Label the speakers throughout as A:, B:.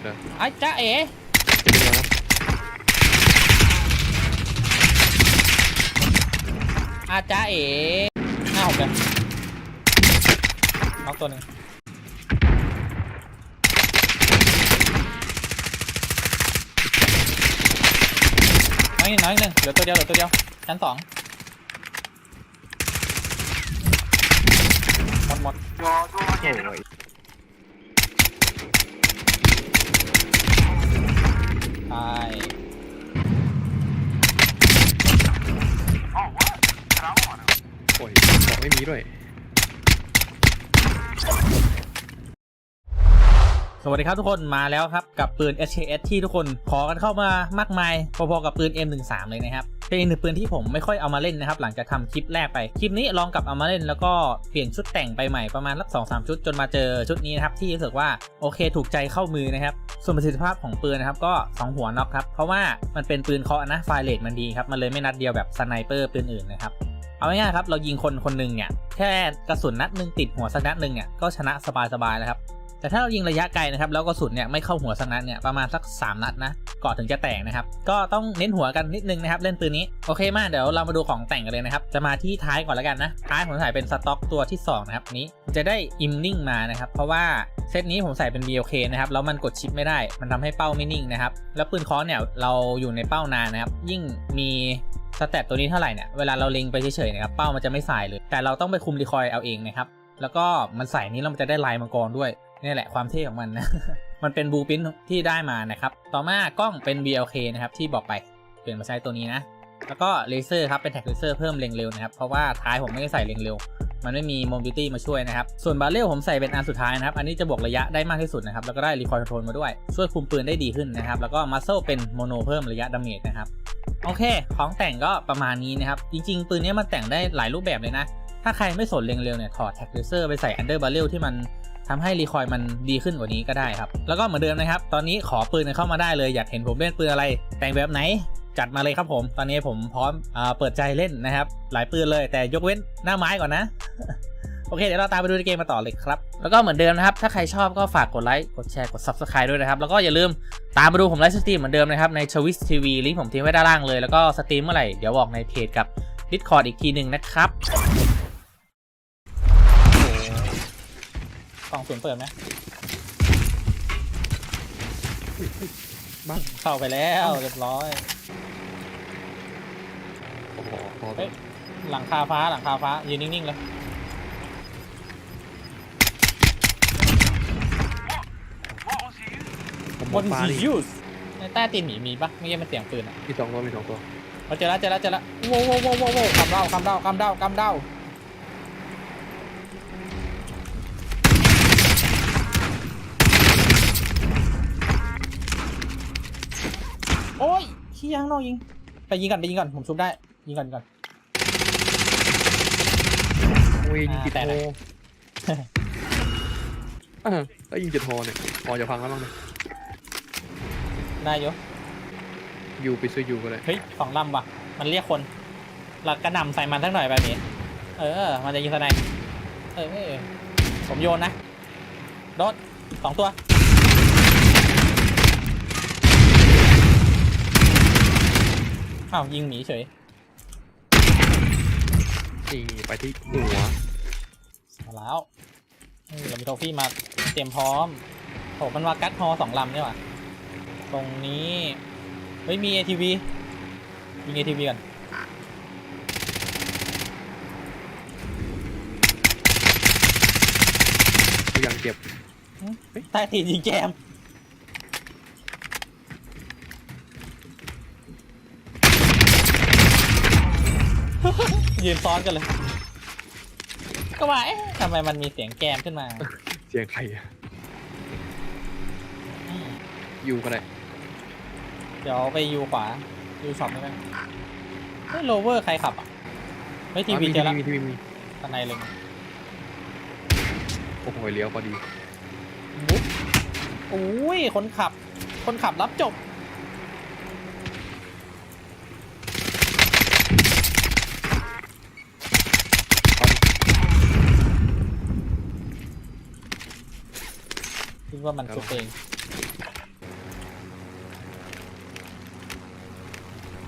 A: เดี๋ยว
B: ไอ้จ้าเอ๋
A: จะเป็นยังไงครับ
B: อาจ้าเอ๋หน้าผมเลยน็อกตัวหนึ่งน้อยหนึ่งน้อยหนึ่งเหลือตัวเดียวเหลือตัวเดียวชั้นสองหมดหมด
A: โอ้ย
B: ตาย
A: โอ้ยบอกไม่มีด้วย
B: สวัสดีครับทุกคนมาแล้วครับกับปืน HKS ที่ทุกคนขอกันเข้ามามากมายพอๆกับปืน M13 เลยนะครับ เป็นอีกหนึ่งปืนที่ผมไม่ค่อยเอามาเล่นนะครับ หลังจากทำคลิปแรกไป คลิปนี้ลองกลับเอามาเล่นแล้วก็เปลี่ยนชุดแต่งไปใหม่ประมาณสักสองสามชุดจนมาเจอชุดนี้นะครับที่รู้สึกว่าโอเคถูกใจเข้ามือนะครับส่วนประสิทธิภาพของปืนนะครับก็ 2 หัวน็อกครับเพราะว่ามันเป็นปืนเคาะนะไฟเลทมันดีครับมันเลยไม่นัดเดียวแบบสไนเปอร์ปืนอื่นนะครับเอาง่ายๆครับเรายิงคนคนหนึ่งเนี่ยแค่กระสุนนัดหนึ่งติดหัวสักนัดหนึ่งเนี่ยก็ชนะสบายๆแล้วครับ แต่ถ้าเรายิงระยะไกลนะครับแล้วกระสุนเนี่ยไม่เข้าหัวสักนัดเนี่ยประมาณสัก 3 นัดนะก่อนถึงจะแตกนะครับ ก็ต้องเน้นหัวกันนิดนึงนะครับ เล่นปืนนี้โอเคมากเดี๋ยวเรามาดูของแต่งกันเลยนะครับ จะมาที่ท้ายก่อนแล้วกันนะ ท้ายผมใส่เป็นสต็อกตัวที่ 2 นะครับนี้จะได้อิมนิ่งมานะครับ เพราะว่าเซตนี้ผมใส่เป็น BLK นะครับแล้วมันกดชิปไม่ได้ มันทำให้เป้าไม่นิ่งนะครับแล้วปืนคอเนี่ยเราอยู่ในเป้านานนะครับ ยิ่งมีสเตตตัวนี้เท่าไหร่เนี่ยเวลาเราเล็งไปเฉยๆนะครับเป้ามันจะไม่สายเลย แต่เราต้องไปคุมรีคอยเอาเองนะครับแล้วก็มันใส่นี้แล้วมันจะได้ลายมังกรด้วย นี่แหละความเท่ของมันนะ มันเป็นบูปินที่ได้มานะครับ ต่อมากล้องเป็น BLK นะครับที่บอกไปเปลี่ยนมาใช้ตัวนี้นะ แล้วก็เลเซอร์ครับเป็นแท็กเลเซอร์เพิ่มเล็งเร็วนะครับ เพราะว่าท้ายผมไม่ได้ใส่เล็งเร็ว มันไม่มีโมบิลิตี้มาช่วยนะครับ ส่วนบาเรลผมใส่เป็นอันสุดท้ายนะครับ อันนี้จะบวกระยะได้มากที่สุดนะครับ แล้วก็ได้รีคอยล์คอนโทรลมาด้วย ช่วยคุมปืนได้ดีขึ้นนะครับ แล้วก็มัสเซลเป็นโมโนเพิ่มระยะดาเมจนะครับ โอเค ของแต่งก็ประมาณนี้นะครับ จริง ๆ ปืนนี้มันแต่งได้หลายรูปแบบเลยนะ ถ้าใครไม่สนเร็วเนี่ย ถอดแท็กเลเซอร์ไปใส่อันเดอร์บาเรลที่มัน ทำให้รีคอยมันดีขึ้นกว่านี้ก็ได้ครับ แล้วก็เหมือนเดิมนะครับ ตอนนี้ขอปืนเข้ามาได้เลย อยากเห็นผมเล่นปืนอะไร แต่งแบบไหนจัดมาเลยครับผม ตอนนี้ผมพร้อมอเปิดใจเล่นนะครับ หลายปืนเลยแต่ยกเว้นหน้าไม้ก่อนนะ โอเค เดี๋ยวเราตามไปดูในเกมมาต่อเลยครับ แล้วก็เหมือนเดิมนะครับ ถ้าใครชอบก็ฝากกดไลค์ กดแชร์ กด Subscribe ด้วยนะครับ แล้วก็อย่าลืมตามมาดูผมไลฟ์สตรีมเหมือนเดิมนะครับในชวิสทีวีลิงก์ผมทิ้งไว้ด้านล่างเลย แล้วก็สตรีมเมื่อไหร่เดี๋ยวบอกในเพจกับ Discord อีกทีหนึ่งนะครับ กล่องศูนย์เปิดไหม
A: บ้าน
B: เข้าไปแล้วเรียบร้อย
A: โอ้โหพอ
B: เฮ้ยหลังคาฟ้าหลังคาฟ้ายืนนิ่งๆเลย
A: ผม
B: บบน
A: นฟ้า
B: ซี
A: ดิ
B: ยูสในใต้ตีนหมีมีปะไม่ใช่มันเสียงปืนอะ
A: มีสองตัวมีสองตัว
B: เราเจอแล้วเจอแล้วเจอแล้วโว้วโว้วโว้วโว้วโว้วคำเด้าคำเด้าคำเด้าคำเด้า โอ้ยขี้ยังนอกยิง ไปยิงก่อนไปยิงก่อนผมชุบได้ ยิงก่อนยิงก่อน
A: โอ้ยยิงติด
B: แต่
A: โท
B: ไหน
A: อ่าแล้วยิงจะโทเนี่ยพอจะพังแล้วบ้างเนี่ย
B: ได้อย
A: ยูไปซื้อยูก็ได้
B: เฮ้ยสองลำว่ะ มันเรียกคนหลักกระหน่ำใส่มันสักหน่อยแบบนี้ เออ มันจะยิงสไนป์เออผมโยนนะโดดสองตัว อ้าวยิงหมีเฉย
A: นี่ไปที่หัว
B: มาแล้วนี่เรามีโทฟี่มาเตรียมพร้อมโหมันมากัดฮอสองลำเนี่ยว่ะตรงนี้เฮ้ยมี ATV ยิง ATV ก่อน
A: พยายามเก็บ
B: ใต้ตีนยิงแจม ยืนซ้อนกันเลย ก็ว่าเอ๊ะทำไมมันมีเสียงแกมขึ้นมา
A: เสียงใครอะ
B: อืม
A: ยูก็ได้
B: เดี๋ยวไปยูขวายูช็อปได้ไหมเฮ้ยโลเวอร์ใครขับอะไม่ทีวีเจอแล้ว
A: มีทีวีมี
B: ตอนในเลย
A: โอ้โหเลี้ยวพอดี
B: บุ๊บอุ้ยคนขับ คนขับรับจบ ว่ามันสุดเอง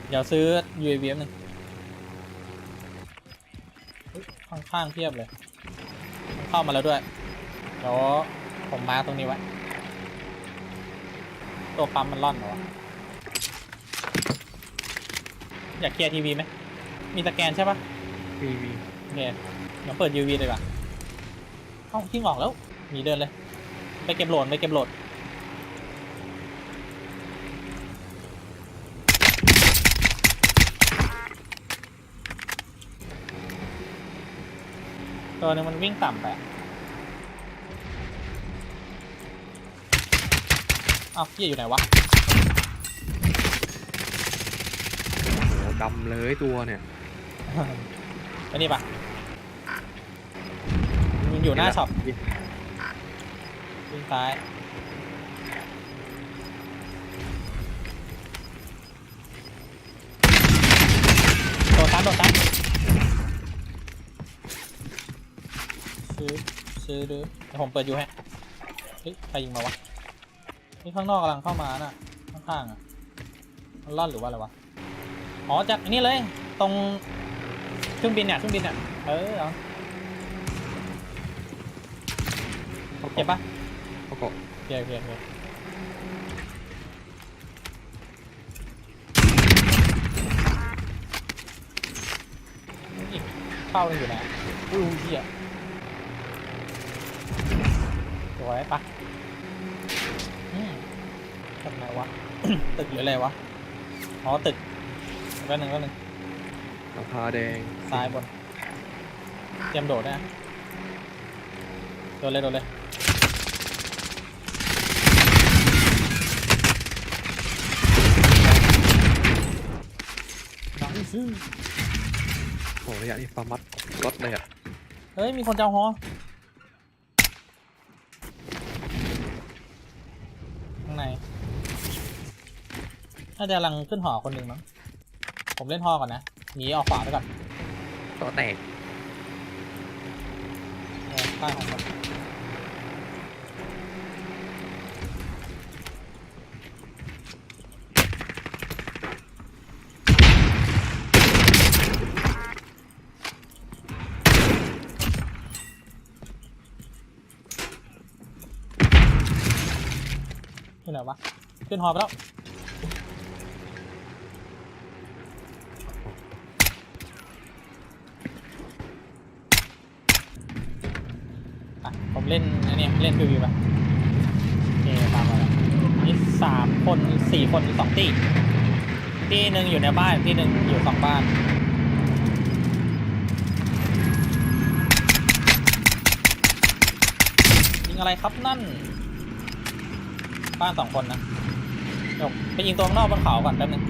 B: เดี๋ยวซื้อ UAV หนึ่งข้างๆเทียบเลย เข้ามาแล้วด้วย เดี๋ยวผมมาตรงนี้ไว้ ตัวปั๊มมันร่อนเหรออยากเคลียร์ทีวีไหม มีตะแกนใช่ปะ
A: ทีวี
B: โอเคเดี๋ยวเปิด UV เลยป่ะเอ้าทิ้งออกแล้วมีเดินเลย ไปเก็บโหลดไปเก็บโหลดตัวหนึงมันวิ่งต่ำไปอะเอ้าเหี้ยอยู่ไหนวะ
A: โอ้ดำเลยตัวเนี่ย
B: ไปนี่ปะมันอยู่หน้าช็อป
A: นี่
B: วิ่งซ้าย โดดตันโดดตันซื้อ ซื้อดูเดี๋ยวผมเปิดอยู่ให้เฮ้ย ใครยิงมาวะนี่ข้างนอกกำลังเข้ามาน่ะ ข้างๆอะ มันล่อนหรือว่าอะไรวะ อ๋อจากอันนี้เลย ตรงเครื่องบินเนี่ยเครื่องบินเนี่ยเออเอาเก็บปะ
A: เขาก็
B: โอเคโอเคโอเคเข้ามันอยู่ไหนอุ้ยเหี้ยสวยปะทำไงวะ ตึกหรืออะไรวะ อ๋อ ตึกแป๊บนึงแป๊บนึง
A: หลังคาแดง
B: ซ้ายบน เตรียมโดดนะโดดเลยโดดเลย น้องซื้อ
A: โอ้ระยะนี้ฟาร์มัดรถเลยอะ
B: เฮ้ย มีคนจะเอาฮอข้างในน่าจะกำลังขึ้นหอคนหนึ่งมั้ง ผมเล่นฮอก่อนนะ หนีออกขวาไปก่อน
A: ก็แตก
B: เออใต้ของผมที่ไหน วะ ขึ้นหอไปแล้ว อะ ผมเล่นอันเนี้ยเล่นพีวีไปโอเคตามมาแล้วนี่สามคนสี่คนสองตีตีหนึ่งอยู่ในบ้านตีหนึ่งอยู่สองบ้านยิงอะไรครับนั่น บ้านสองคนนะเดี๋ยวไปยิงตัวข้างนอกบนเขาก่อนแป๊บนึง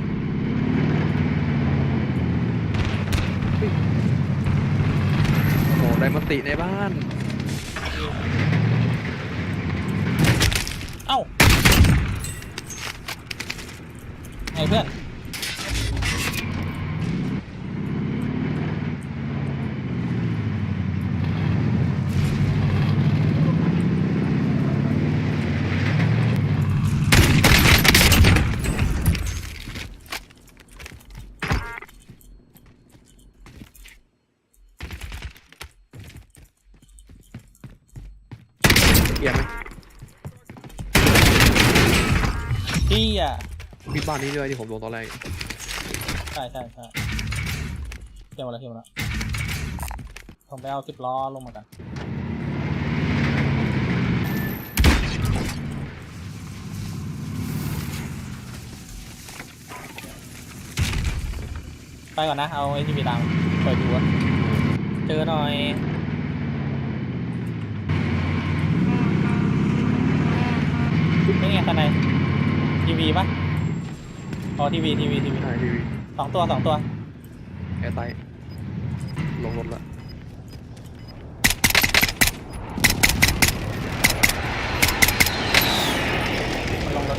A: โอ้ไดมันติในบ้าน
B: เอ้าไงเพื่อน ที่อะ
A: มีบ้านนี้ด้วยที่ผมลงตอนแรก
B: ใช่ใช่ใช่เที่ยวมาแล้วเที่ยวมาแล้วผมไปเอาสิบล้อลงมากันไปก่อนนะ เอาไอทีวีตามเปิดดูอะเจอหน่อยนี่ไงข้างใน ทีวีปะอ๋อทีวีทีวีทีวี
A: ใช่ทีวี
B: สองตัวสองตัว
A: แอร์ไตลงรถละ
B: มันลงรถ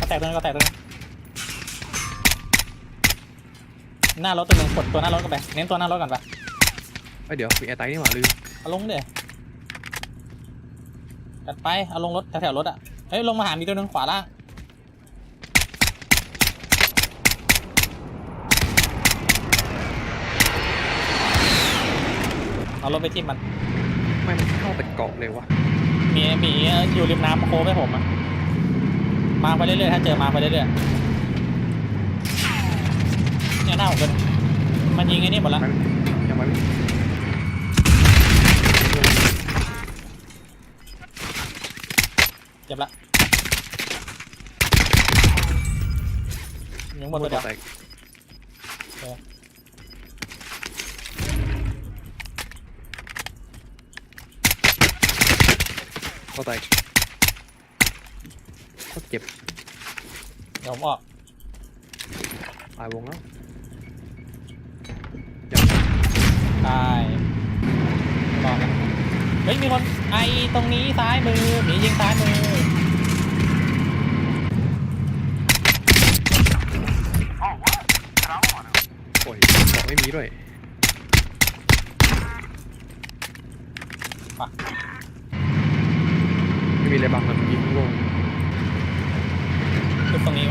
B: ก็แตกตัวนึงก็แตกตัวนึงหน้ารถตัวนึงกดตัวหน้ารถกันไปเน้นตัวหน้ารถก่อนไป
A: เอ้ยเดี๋ยวมีแอร์ไตนี่หว่าลืม
B: เอาลงเดี๋ยจัดไป เอาลงรถแถวๆรถอะ เฮ้ย ลงมาหามีตัวหนึงขวาล่าง เอารถไปทิ่มมัน
A: ไม่มันเข้าไปเกาะเลยวะ
B: มีมีอยู่ริมน้ำโค้งให้ผมอะมาไปเรื่อยๆ ถ้าเจอมาไปเรื่อยๆเนี่ยหน้าผมเป็นมันยิงไอ้นี่หมดแล้ว
A: ไม่ยังไม่
B: เจ็บละยิงหมด
A: ตั
B: ตัววเดียว
A: แตก
B: เออ
A: ตัวแตกก็เจ็บ
B: เดี๋ยวผมออก
A: ตายวงแล้วยัง
B: ตายรอนะเฮ้ยมีคนไอตรงนี้ซ้ายมือหมียิงซ้ายมือ
A: โอ้ยเกาะ ไม่มีด้วย
B: อะ
A: ไม่มีอะไรบังมันยิงวง
B: จุดตรงนี้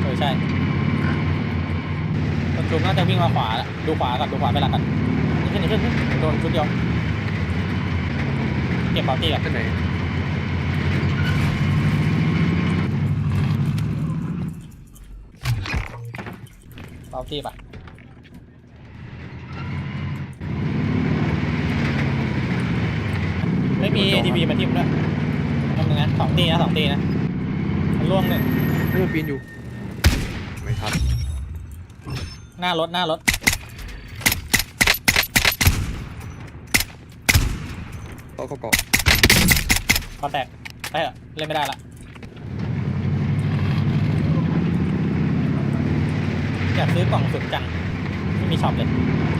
B: เออใช่คนจุดน่าจะวิ่งมาขวาละดูขวาก่อนดูขวาไปหลักกันขึ้นขึ้นขึ้นโดนชุดเดียวเก็บเป๋าตีก่อน
A: ที่ไหน
B: เป๋าตีปะ ไม่มีทีวีมาทิมด้วยทำยังไงสองตีนะสองตีนะมันล่วงหนึ่ง
A: ไม่มันปีนอยู่ ไม่ทัน
B: หน้ารถหน้ารถ
A: เขาก็เกาะ
B: คอแตกไปเถอะเล่นไม่ได้ละอยากซื้อกล่องสุดจังไม่มีช็อปเลย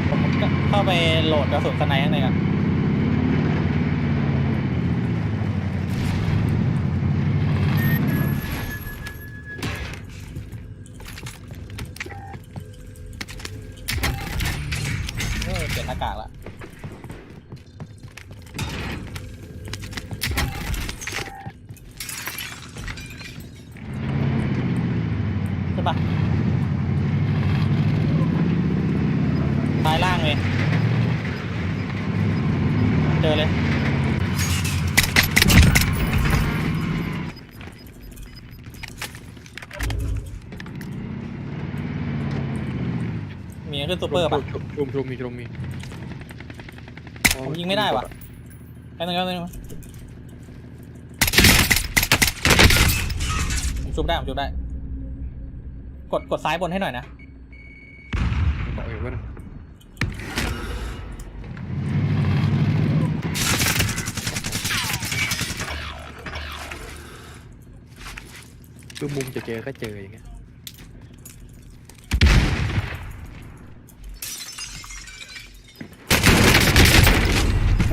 B: ผมก็เข้าไปโหลดกระสุนสไนข้างในกันเออเปลี่ยนหน้ากากละ ใช่ปะซ้ายล่างเลย เจอเลย มีขึ้นซูเปอร์ปะ
A: ชุมชุมมีชุมมี
B: ผมยิงไม่ได้ว่ะแป๊บนึงแป๊บนึงผมชุบได้ผมชุบได้ กดกดซ้ายบนให้หน่อยนะ
A: เกาะอยู่เว้ยคือมุมจะเจอก็เจออย่างเงี้ย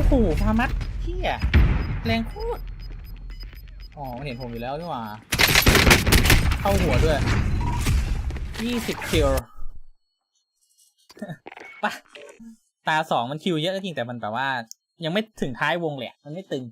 B: โอ้โหพามัดเที่ยแรงโคตรอ๋อมันเห็นผมอยู่แล้วนี่หว่า เข้าหัวด้วยยี่สิบคิวปะตาสองมันคิวเยอะก็จริงแต่มันแบบว่า ยังไม่ถึงท้ายวงเลยอะมันไม่ตึง